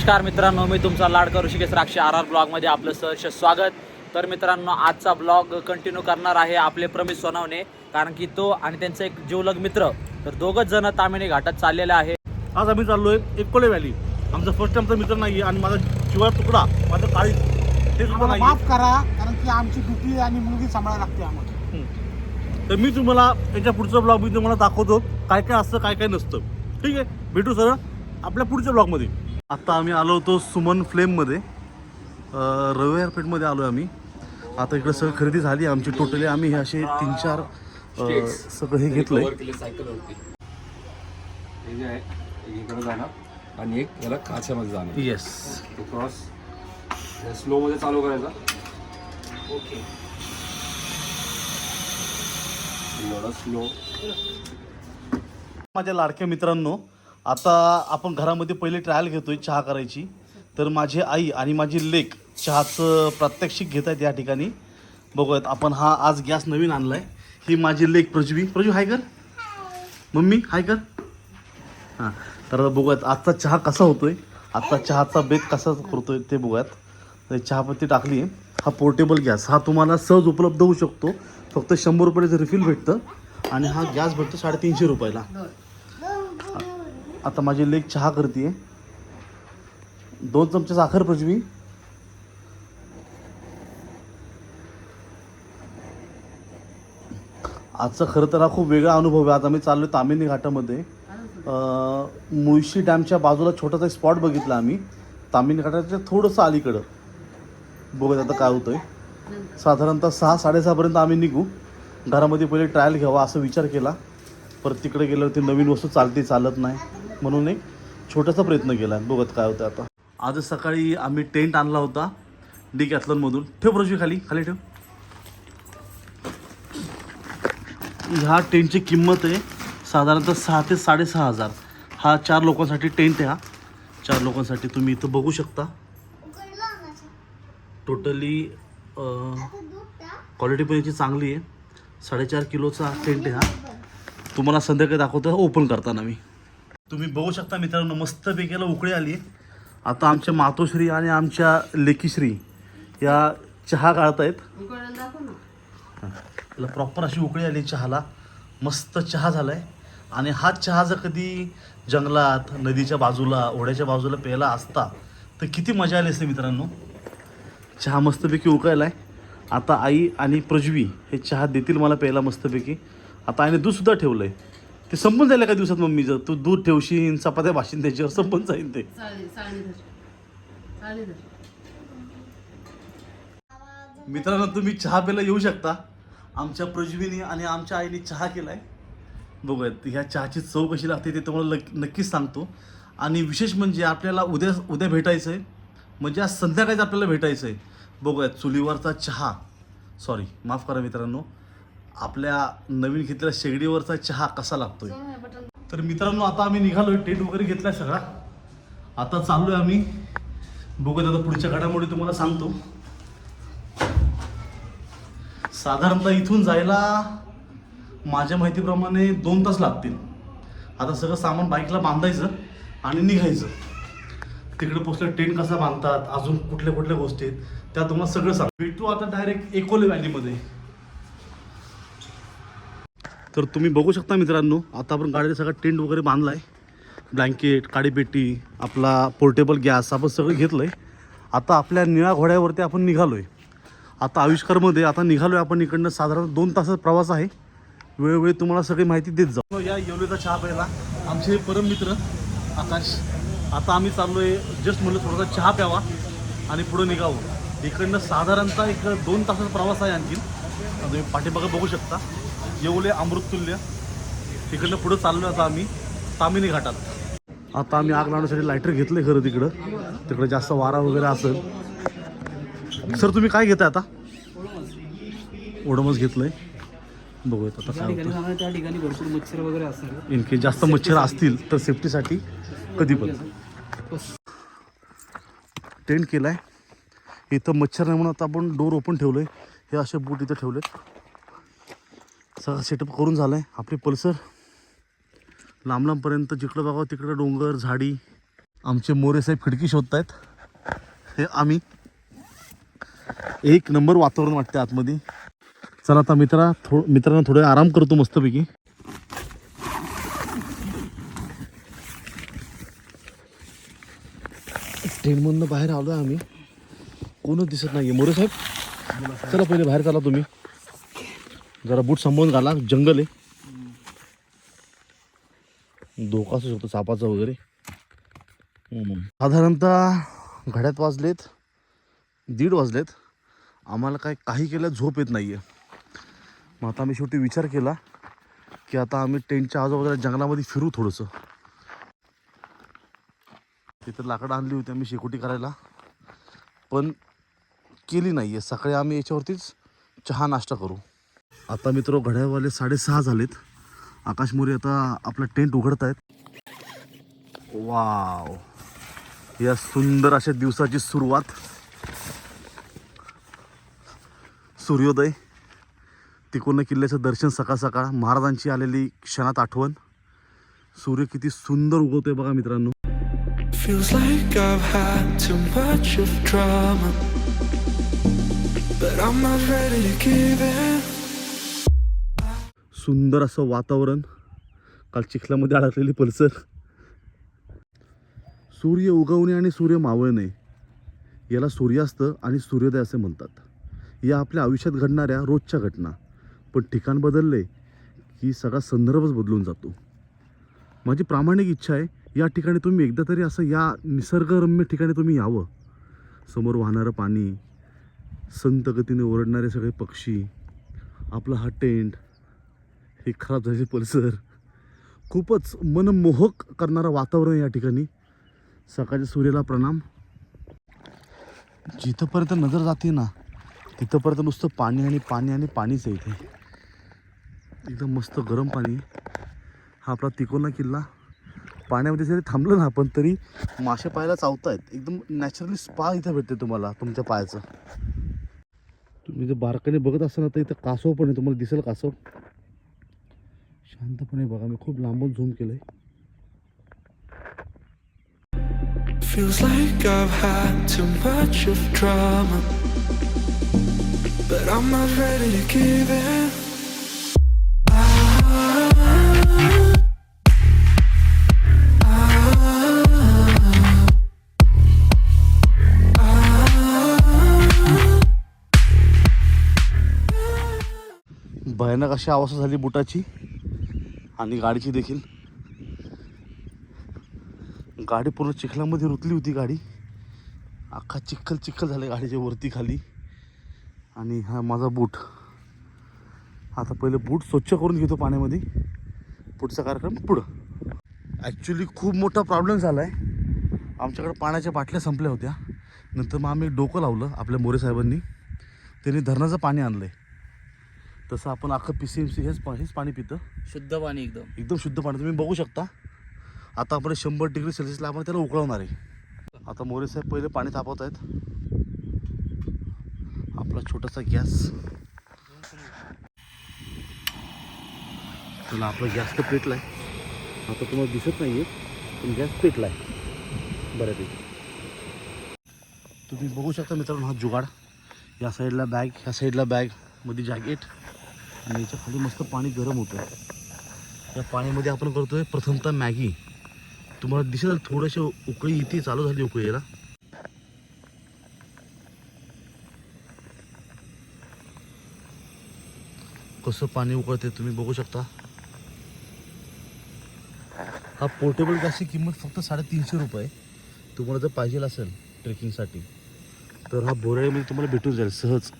नमस्कार मित्रांनो मी तुमचा लाडका ऋषिकेश राक्षी आर आर ब्लॉगमध्ये आपलं सहर्ष स्वागत. तर मित्रांनो आजचा ब्लॉग कंटिन्यू करणार आहे आपले प्रमिस सोनवणे कारण की तो आणि त्यांचा एक जीवलग मित्र तर दोघच जण तामिनी घाटात चाललेले आहे. आज आम्ही चाललोय एकोले व्हॅली आमचा फर्स्ट टाइमचा मित्र नाही आणि माझा जीवा तुकडा माझा काळी ते सुद्धा नाही माफ करा कारण की आमची ड्युटी आणि मुलगी सांभाळायला लागते आम्हाला. तर मी तुम्हाला याच्या पुढचा ब्लॉग मी तुम्हाला दाखवतो काय काय असतं काय काय नसतं. ठीक आहे? भेटू सर आपल्या पुढच्या ब्लॉगमध्ये आता आम्ही आलो होतो सुमन फ्लेममध्ये. अं, रविवार पेठमध्ये आलो आम्ही. आता इकडे सगळं खरेदी झाली आमची टोटली आम्ही हे असे तीन चार अं, सगळं हे घेतलंय. कव्हर केले सायकलवरती हे जे आहे एक इकडे जाणार आणि एक याला काच्यामध्ये जाणार. येस तो क्रॉस स्लो मध्ये चालू करायचा. ओके एवढा स्लो माझ्या लाडक्या मित्रांनो आता आपण घरामध्ये पहिले ट्रायल घेतोय चहा करायची. तर माझी आई आणि माझी लेक चहाचं प्रात्यक्षिक घेत आहेत या ठिकाणी. बघूयात आपण हा आज गॅस नवीन आणलाय. ही माझी लेक प्रज्वी. प्रजू हाय कर मम्मी हाय कर हां तर बघूयात आजचा चहा कसा होतोय? आजचा चहाचा बेत कसा करतोय ते बघूयात. तर चहापत्ती टाकली आहे. हा पोर्टेबल गॅस. हा तुम्हाला सहज उपलब्ध होऊ शकतो. फक्त शंभर रुपयाचं रिफिल भेटतं. आणि हा गॅस भेटतो साडेतीनशे रुपयाला. आता माझी लेक चहा करते दोन चमचे साखर पृथ्वी आजचा खरं तर हा खूप वेगळा अनुभव आहे. आज आम्ही चाललो तामिनी घाटामध्ये. मुळशी डॅमच्या बाजूला छोटासा एक स्पॉट बघितला आम्ही. तामिनी घाटाच्या थोडंसं अलीकडं. बघूया आता काय होतंय. साधारणतः सहा साडेसहापर्यंत आम्ही निघू. घरामध्ये पहिले ट्रायल घ्यावा असा विचार केला. परत तिकडे गेल्यावर ते नवीन वस्तू चालते चालत नाही. म्हणून एक छोटासा प्रयत्न केला. बघत काय होतं आता. आज सकाळी आम्ही टेंट आणला होता डी कॅथलनमधून. ठेव प्रश्वी खाली खाली ठेव. ह्या टेंटची किंमत आहे साधारणतः सहा ते साडेसहा हजार. हा चार लोकांसाठी टेंट आहे हा. चार लोकांसाठी तुम्ही इथं बघू शकता. टोटली क्वालिटी पण याची चांगली आहे. साडेचार किलोचा टेंट आहे हा. तुम्हाला संध्याकाळी दाखवतो ओपन करताना मी. तुम्ही बघू शकता मित्रांनो मस्तपैकी याला उकळी आली. आता आमच्या मातोश्री आणि आमच्या लेकीश्री या चहा गाळतायत याला प्रॉपर अशी उकळी आली चहाला. मस्त चहा झाला आहे आणि हा चहा जर कधी जंगलात नदीच्या बाजूला ओढ्याच्या बाजूला प्यायला असता तर किती मजा आली असते मित्रांनो. चहा मस्तपैकी उकळला आहे आता आई आणि प्रज्वी हे चहा देतील मला प्यायला मस्तपैकी आता आईने दूधसुद्धा ठेवलं आहे ते संपून जाईल एका दिवसात मम्मी जर तू दूध ठेवशील चपात्या भाशीन त्याच्यावर संपून जाईल ते. मित्रांनो तुम्ही चहा प्यायला येऊ शकता. आमच्या प्रज्वीने आणि आमच्या आईने चहा केला आहे बघूयात ह्या चहाची चव कशी लागते ते तुम्हाला नक्कीच सांगतो. आणि विशेष म्हणजे आपल्याला उद्या उद्या भेटायचं आहे म्हणजे आज संध्याकाळीच आपल्याला भेटायचं आहे बघूयात चुलीवरचा चहा. सॉरी माफ करा मित्रांनो. आपल्या नवीन घेतलेल्या शेगडीवरचा चहा कसा लागतोय? तर मित्रांनो आता आम्ही निघालोय टेंट वगैरे घेतलाय सगळा. आता चाललोय आम्ही. बघूयात आता पुढच्या घडामोडी तुम्हाला सांगतो. साधारणतः इथून जायला माझ्या माहितीप्रमाणे दोन तास लागतील. आता सगळं सामान बाईकला बांधायचं आणि निघायचं. तिकडे पोचलं टेंट कसा बांधतात अजून कुठल्या कुठल्या गोष्टी आहेत त्या तुम्हाला सगळं सांग भेटू आता डायरेक्ट एकोले व्हॅलीमध्ये तर तुम्ही बघू शकता मित्रांनो आता आपण गाडीला सगळा टेंट वगैरे बांधला आहे ब्लँकेट काडीपेटी आपला पोर्टेबल गॅस आपण सगळं घेतलं आहे आता आपल्या निळ्या घोड्यावरती आपण निघालो आहे आता आविष्कारमध्ये आता निघालो आहे आपण इकडनं साधारण दोन तासाचा प्रवास आहे. वेळोवेळी तुम्हाला सगळी माहिती देत जाऊ. या येवलेचा चहा प्यायला आमचे परम मित्र आकाश. आता आम्ही चाललो आहे जस्ट म्हणलं थोडासा चहा प्यावा आणि पुढं निघावं. इकडनं साधारणतः एक दोन तासाचा प्रवास आहे आणखी तुम्ही पाठीमागं बघू शकता. येवले अमृततुल्य. तिकडनं पुढं चाललो आता आम्ही तामिनी घाटात. आता आम्ही आग लावण्यासाठी लायटर घेतलं खरं तिकडं. तिकडं जास्त वारा वगैरे असेल. सर तुम्ही काय घेताय आता? ओडमच घेतलंय. बघूयात आता काय त्या ठिकाणी भरपूर मच्छर वगैरे असणार इनके जास्त मच्छर असतील तर सेफ्टीसाठी कधी पण. टेंट केलाय. इथं मच्छर नाही म्हणून आता आपण डोर ओपन ठेवलंय. हे असे बूट इथं ठेवले सगळं सेटअप करून झालं आहे आपली पल्सर. लांब लांबपर्यंत जिकडं बघावं तिकडं डोंगर झाडी. आमचे मोरे साहेब खिडकी शोधत आहेत हे आम्ही. एक नंबर वातावरण वाटते आतमध्ये. चला आता मित्रा थो मित्रांना थोडे आराम करतो मस्तपैकी. ट्रेनमधनं बाहेर आलो आहे आम्ही. कोणच दिसत नाही मोरे साहेब चला पहिले बाहेर चला तुम्ही. जरा बूट सांभाळून घाला. जंगल आहे. धोका असू शकतो सापाचा वगैरे. साधारणतः घड्यात वाजलेत दीड वाजलेत. आम्हाला काय काही केलं झोप येत नाही आहे मग आता आम्ही शेवटी विचार केला की आता आम्ही टेंटच्या आजूबाजूला जंगलामध्ये फिरू थोडंसं. तिथं लाकडं आणली होती आम्ही शेकोटी करायला. पण केली नाही आहे सकाळी आम्ही याच्यावरतीच चहा नाश्ता करू. आता मित्र घड्याळवाले साडेसहा झालेत. आकाश मोरे आता आपला टेंट उघडत आहेत वाव. या सुंदर अशा दिवसाची सुरुवात. सूर्योदय. तिकोना किल्ल्याचं दर्शन सकाळ सकाळ. महाराजांची आलेली क्षणात आठवण. सूर्य किती सुंदर उगवतोय बघा मित्रांनो. सुंदर असं वातावरण. काल चिखलामध्ये अडकलेली पल्सर. सूर्य उगवणे आणि सूर्य मावळणे. याला सूर्यास्त आणि सूर्योदय असे म्हणतात. या आपल्या आयुष्यात घडणाऱ्या रोजच्या घटना. पण ठिकाण बदलले की सगळा संदर्भच बदलून जातो. माझी प्रामाणिक इच्छा आहे या ठिकाणी तुम्ही एकदा तरी असं या निसर्गरम्य ठिकाणी तुम्ही यावं. समोर वाहणारं पाणी संत गतीने ओरडणारे सगळे पक्षी आपला हा टेंट हे खराब झाले पल्सर खूपच मनमोहक करणारं वातावरण आहे या ठिकाणी. सकाळच्या सूर्याला प्रणाम. जिथंपर्यंत नजर जाते ना तिथंपर्यंत नुसतं पाणी आणि पाणी आणि पाणीच आहे इथे. एकदम मस्त गरम पाणी. हा आपला तिकोना किल्ला. पाण्यामध्ये जरी थांबलं ना आपण तरी मासे पाहायला चावतायत. एकदम नॅचरली स्पा इथं भेटते तुम्हाला तुमच्या पायाचं. तुम्ही जर बारकाने बघत असाल तर इथं कासव पण आहे तुम्हाला दिसेल कासव शांतपणे बघा मी खूप लांबून झूम केलं आहे Feels like I've had too much of drama. But I'm not ready to give in. भयानक अशी अवस्था झाली बुटाची आणि गाडीची देखील. गाडी पूर्ण चिखलामध्ये रुतली होती गाडी. अख्खा चिखल चिखल झाले गाडीच्या वरती खाली. आणि हा माझा बूट. आता पहिले बूट स्वच्छ करून घेतो पाण्यामध्ये. पुढचा कार्यक्रम पुढं. ॲक्च्युली खूप मोठा प्रॉब्लेम झाला आहे आमच्याकडे पाण्याच्या बाटल्या संपल्या होत्या. नंतर मग आम्ही डोकं लावलं आपल्या मोरे साहेबांनी. त्यांनी धरणाचं पाणी आणलं आहे तसं आपण अख्खं पी सी एम सी हेच पा हेच पाणी पितं. शुद्ध पाणी एकदम. एकदम शुद्ध पाणी. तुम्ही बघू शकता. आता आपण शंभर डिग्री सेल्सिअसला आपण त्याला उकळवणार आहे. आता मोरे साहेब पहिले पाणी तापवत आहेत. आपला छोटासा गॅस. त्याला आपला गॅस तर पेटला आहे आता तुम्हाला दिसत नाही आहे पण गॅस पेटला आहे बऱ्यापैकी तुम्ही बघू शकता मित्रांनो हा जुगाड. या साईडला बॅग ह्या साईडला बॅगमध्ये जॅकेट आणि याच्या खाली मस्त पाणी गरम होतं. या पाण्यामध्ये आपण करतोय प्रथमतः मॅगी. तुम्हाला दिसेल थोडेसे उकळी इथे चालू झाली उकळीला कसं पाणी उकळते तुम्ही बघू शकता. हा पोर्टेबल गॅसची किंमत फक्त साडेतीनशे रुपये. तुम्हाला जर पाहिजे असेल ट्रेकिंगसाठी तर हा बोराळीमध्ये तुम्हाला भेटून जाईल सहज.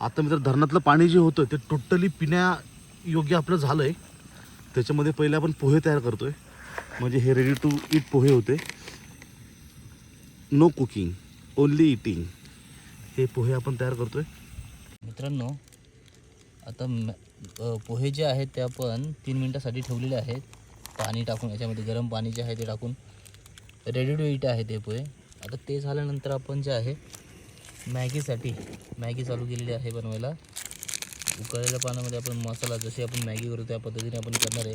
आता मित्र धरणातलं पाणी जे होतं ते टोटली पिण्यायोग्य आपलं झालं आहे त्याच्यामध्ये पहिले आपण पोहे तयार करतोय. म्हणजे हे रेडी टू इट पोहे होते. नो कुकिंग ओनली इटिंग हे पोहे आपण तयार करतोय. मित्रांनो आता पोहे जे आहेत ते आपण तीन मिनटासाठी ठेवलेले आहेत. पाणी टाकून याच्यामध्ये गरम पाणी जे आहे ते टाकून रेडी टू इट आहे ते पोहे. आता ते झाल्यानंतर आपण जे आहे मॅगीसाठी मॅगी चालू केलेली आहे बनवायला. उकळलेल्या पाण्यामध्ये आपण मसाला जशी आपण मॅगी करू त्या पद्धतीने आपण करणार आहे.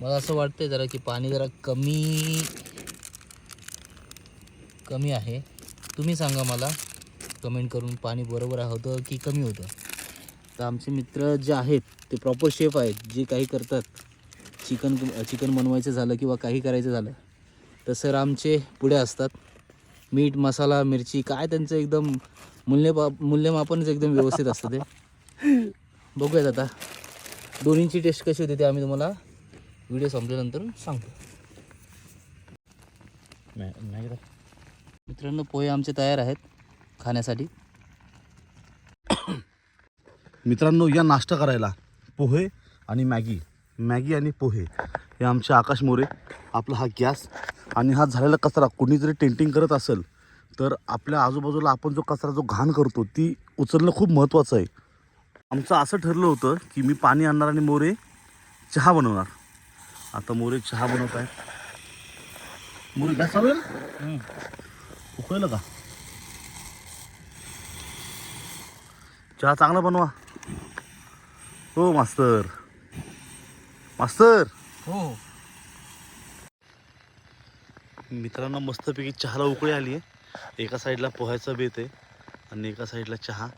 मला असं वाटतंय जरा की पाणी जरा कमी कमी आहे. तुम्ही सांगा मला कमेंट करून पाणी बरोबर होतं की कमी होतं? तर आमचे मित्र जे आहेत ते प्रॉपर शेफ आहेत जे काही करतात चिकन चिकन बनवायचं झालं किंवा काही करायचं झालं तर सर आमचे पुढे असतात. मीठ मसाला मिरची काय त्यांचं एकदम मूल्यपा मूल्यमापनच एकदम व्यवस्थित असतं ते. बघूयात आता. दोन्हीची टेस्ट कशी होती ते आम्ही तुम्हाला व्हिडिओ संपल्यानंतर सांगतो. मित्रांनो पोहे आमचे तयार आहेत खाण्यासाठी. मित्रांनो या नाश्ता करायला पोहे आणि मॅगी मॅगी आणि पोहे हे आमचे आकाश मोरे आपला हा गॅस आणि हा झालेला कचरा कोणी जरी टेंटिंग करत असेल तर आपल्या आजूबाजूला आपण जो कचरा जो घाण करतो ती उचलणं खूप महत्त्वाचं आहे. आमचं असं ठरलं होतं की मी पाणी आणणार आणि मोरे चहा बनवणार. आता मोरे चहा बनवत आहेत. मोरे गॅस चालू आहे उकळलं का? चहा चांगला बनवा. हो मास्तर. मास्तर! हो. मित्रांनो मस्तपैकी चहाला उकळी आली आहे एका साईडला पोह्याचं बेत आहे आणि एका साईडला चहा.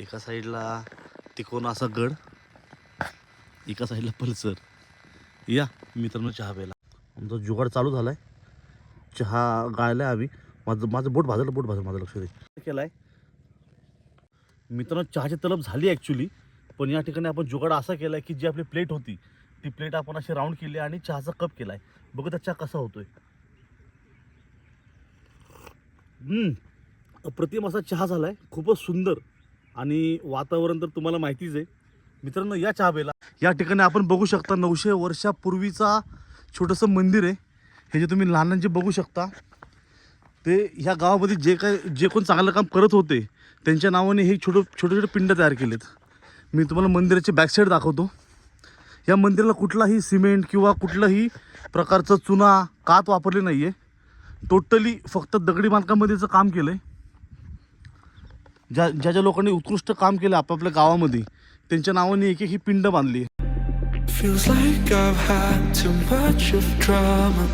एका साईडला तिकोना असा गड. एका साईडला पल्सर. या मित्रांनो चहा प्यायला. आमचा जुगाड चालू झाला आहे चहा गाळला आम्ही. माझं माझं बोट भाजलं बोट भाजलं माझं लक्ष दे. केला आहे मित्रांनो चहाची तलब झाली ॲक्च्युली पण या ठिकाणी आपण जुगाड असा केला आहे की जी आपली प्लेट होती ती प्लेट आपण अशी राऊंड केली आणि चहाचा कप केला आहे बघू त्या चहा कसा होतोय. अप्रतिम असा चहा झाला आहे खूपच सुंदर. आणि वातावरण तर तुम्हाला माहितीच आहे. मित्रांनो या चहाबेला या ठिकाणी आपण बघू शकता नऊशे वर्षापूर्वीचा छोटंसं मंदिर आहे. हे जे तुम्ही लहानांचे बघू शकता ते ह्या गावामध्ये जे काय जे कोण चांगलं काम करत होते त्यांच्या नावाने हे छोटं छोटे छोटे पिंड तयार केलेत. मी तुम्हाला मंदिराची बॅकसाईड दाखवतो. या मंदिराला कुठलाही सिमेंट किंवा कुठलंही प्रकारचं चुना कात वापरले नाही आहे टोटली फक्त दगडी बांधकामामध्येचं काम केलं आहे ज्या ज्या ज्या लोकांनी उत्कृष्ट काम केलं आपापल्या गावामध्ये त्यांच्या नावाने एक एक ही पिंड बांधली आहे Feels like I've had too much of drama.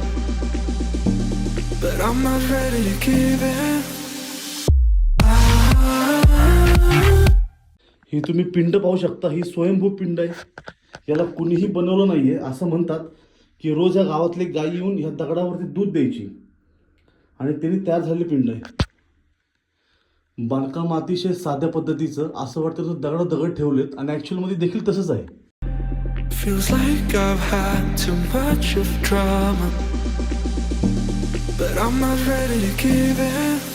But I'm not ready to give in. ही तुम्ही पिंड पाहू शकता ही स्वयंभू पिंड आहे याला कुणीही बनवलं नाही आहे असं म्हणतात की रोज या गावातली गाय येऊन ह्या दगडावरती दूध द्यायची आणि त्यांनी तयार झालेली पिंड आहे बांधकाम अतिशय साध्या पद्धतीचं असं वाटतं तर दगड दगड ठेवलेत आणि ॲक्च्युअलमध्ये देखील तसंच आहे Feels like I've had too much of drama. But I'm not ready to give in.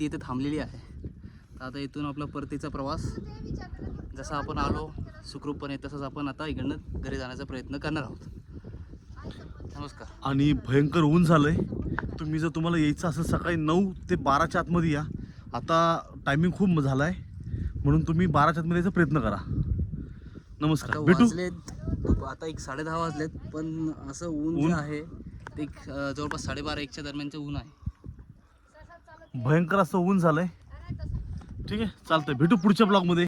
भटकंती इथे थांबलेली आहे. तर आता इथून आपला परतीचा प्रवास. जसा आपण आलो सुखरूपपणे तसंच आपण आता इकडनं घरी जाण्याचा प्रयत्न करणार आहोत. नमस्कार. आणि भयंकर ऊन झालंय. तुम्ही जर तुम्हाला यायचं असेल सकाळी नऊ ते बाराच्या आतमध्ये या. आता टायमिंग खूप झाला आहे म्हणून तुम्ही बाराच्या आतमध्ये यायचा प्रयत्न करा. नमस्कार. भेटू? आता एक साडेदहा वाजलेत पण असं ऊन आहे ते जवळपास साडेबारा एकच्या दरम्यानचं ऊन आहे. भयंकर असं ऊन झालंय. ठीक आहे चालतंय. भेटू पुढच्या ब्लॉगमध्ये